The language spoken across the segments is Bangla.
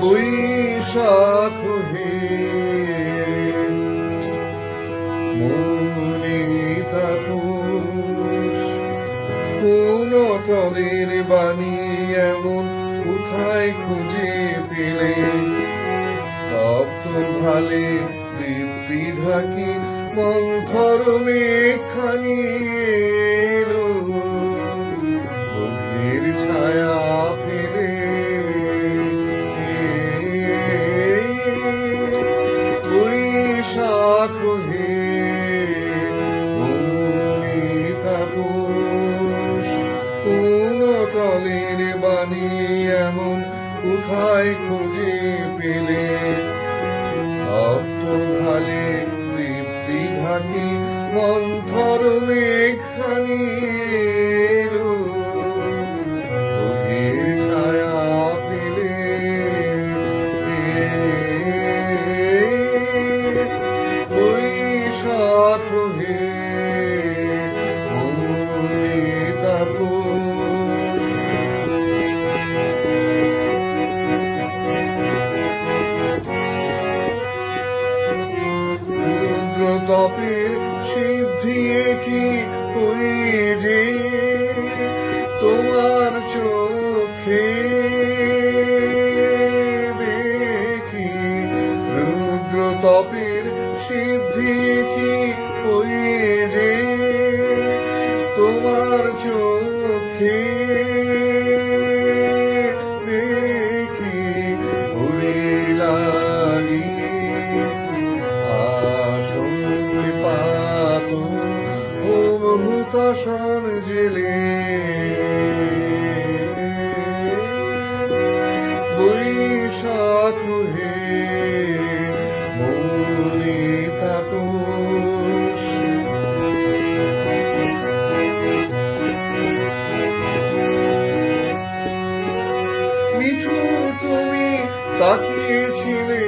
বৈশাখ হে। মনে তাপস কোন তলের বাণী এমন কোথায় খুঁজে পেলে? তপ্ত ভালে দীপ্তি ঢাকি মন্থর মেঘখানি। এলো তলের বাণী এমন কোথায় খুঁজে পেলে? ভালে তৃপ্তি ঘাটি মন্থর মেঘখানি। রুদ্রতপের সিদ্ধি কি ওই যে তোমার চোখে দেখি। রুদ্রতপের সিদ্ধি কি ওই যে তোমার চোখে হুতাশন জেলে। বৈশাখ হে মনে তাপস। মিঠুর তুমি তাকিয়েছিলে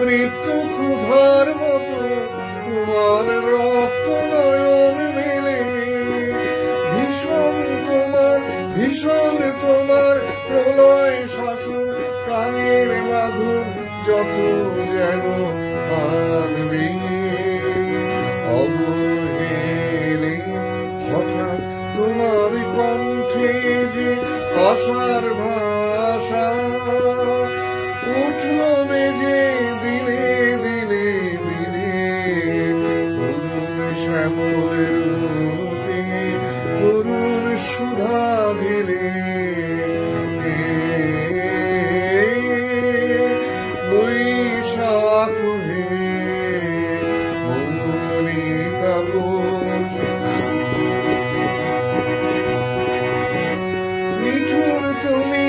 মৃত্যু ক্ষুধার মতো। তোমার রক্ত নয়ন মেলে। ভীষণ তোমার ভীষণ তোমার প্রলয় শাসন, প্রাণের মাধুর যত যেন আনবে নিঠুর তুমি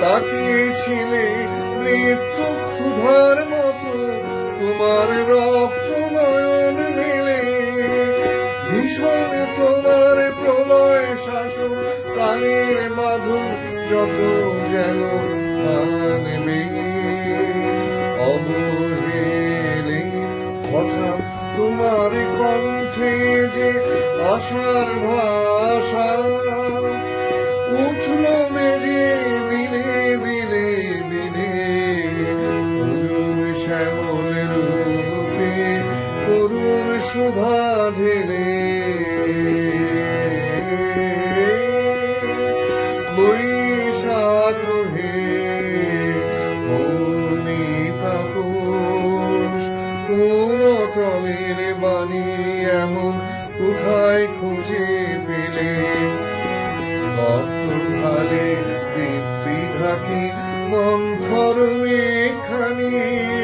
তাকিয়েছিলে মৃত্যু ক্ষুধার মতো, তোমার রক্ত নয়ন মেলে। ভীষণ তোমার প্রলয় শাসন, প্রাণের মাধুর যত যেন কণ্ঠে যে আশার ভাষা উঠল মেজে দিনে দিনে দিনে করুণ শ্যামল রূপে করুণ সুধা ঢেলে। বৈশাখ কোন বাণী এমন কোথায় খুঁজে পেলে? ভক্ত ভালে দীপ্তি ঢাকি মন্থর মেঘখানি